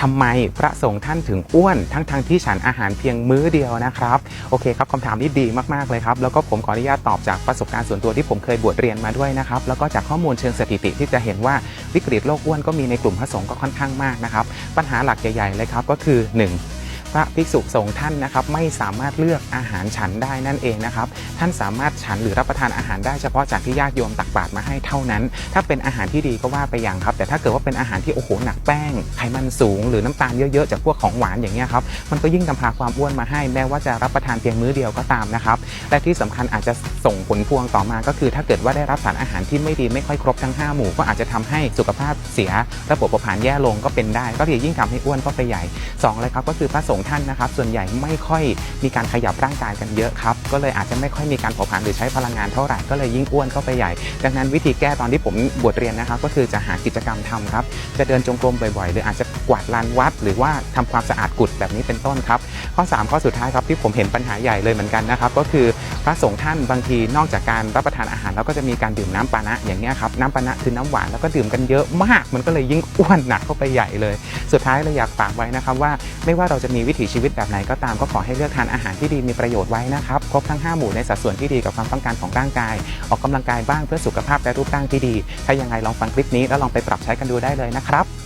ทำไมพระสงฆ์ท่านถึงอ้วนทั้งทางที่ฉันอาหารเพียงมื้อเดียวนะครับโอเคครับคำถามนี้ดีมากๆเลยครับแล้วก็ผมขออนุญาตตอบจากประสบการณ์ส่วนตัวที่ผมเคยบวชเรียนมาด้วยนะครับแล้วก็จากข้อมูลเชิงสถิติที่จะเห็นว่าวิกฤตโรคอ้วนก็มีในกลุ่มพระสงฆ์ก็ค่อนข้างมากนะครับปัญหาหลักใหญ่ๆเลยครับก็คือ 1 พระภิกษุสงฆ์ท่านนะครับไม่สามารถเลือกอาหารฉันได้นั่นเองนะครับ ท่านสามารถฉันหรือรับประทานอาหารได้เฉพาะจากที่ญาติโยมตักบาตรมาให้เท่านั้น ถ้าเป็นอาหารที่ดีก็ว่าไปอย่างครับ แต่ถ้าเกิดว่าเป็นอาหารที่โอ้โหหนักแป้ง ไขมันสูง หรือน้ำตาลเยอะๆจากพวกของหวานอย่างเงี้ยครับมันก็ยิ่งนำพาความอ้วนมาให้แม้ว่าจะรับประทานเพียงมื้อเดียวก็ตามนะครับและที่สำคัญอาจจะส่งผลพวงต่อมาก็คือ ถ้าเกิดว่าได้รับสารอาหารที่ไม่ดีไม่ค่อยครบทั้งห้าหมู่ก็อาจจะทำให้สุขภาพเสีย ระบบเผาผาญแย่ลงก็เป็นได้ ก็จะยิ่งทำให้อ้วนก็ไปใหญ่สองเลยครับก็คือพระสงฆ์ท่านนะครับ ส่วนใหญ่ไม่ค่อยมีการขยับร่างกายกันเยอะครับ ก็เลยอาจจะไม่ค่อยมีการเผาผลาญหรือใช้พลังงานเท่าไหร่ก็เลยยิ่งอ้วนเข้าไปใหญ่ ดังนั้นวิธีแก้ตอนที่ผมบวชเรียนนะครับ ก็คือจะหากิจกรรมทำครับ จะเดินจงกรมบ่อยๆ หรืออาจจะกวาดลานวัด หรือว่าทำความสะอาดกุฏแบบนี้เป็นต้นครับ ข้อ 3 ข้อสุดท้ายครับที่ผมเห็นปัญหาใหญ่เลยเหมือนกันนะครับ ก็คือ พระสงฆ์ท่านบางทีนอกจากการรับประทานอาหารแล้วก็จะมีการดื่มน้ำปานะอย่างเงี้ยครับน้ำปานะคือน้ำหวานแล้วก็ดื่มกันเยอะมาก มันก็เลยยิ่งอ้วนหนักเข้าไปใหญ่เลย สุดท้ายเลยอยากฝากไว้นะครับว่าไม่ว่าเราจะมีวิถีชีวิตแบบไหนก็ตามก็ขอให้เลือกทานอาหารที่ดีมีประโยชน์ไว้นะครับครบทั้ง 5 หมู่ในสัดส่วนที่ดีกับความต้องการของร่างกาย ออกกำลังกายบ้างเพื่อสุขภาพและรูปร่างที่ดี ถ้ายังไงลองฟังคลิปนี้แล้วลองไปปรับใช้กันดูได้เลยนะครับ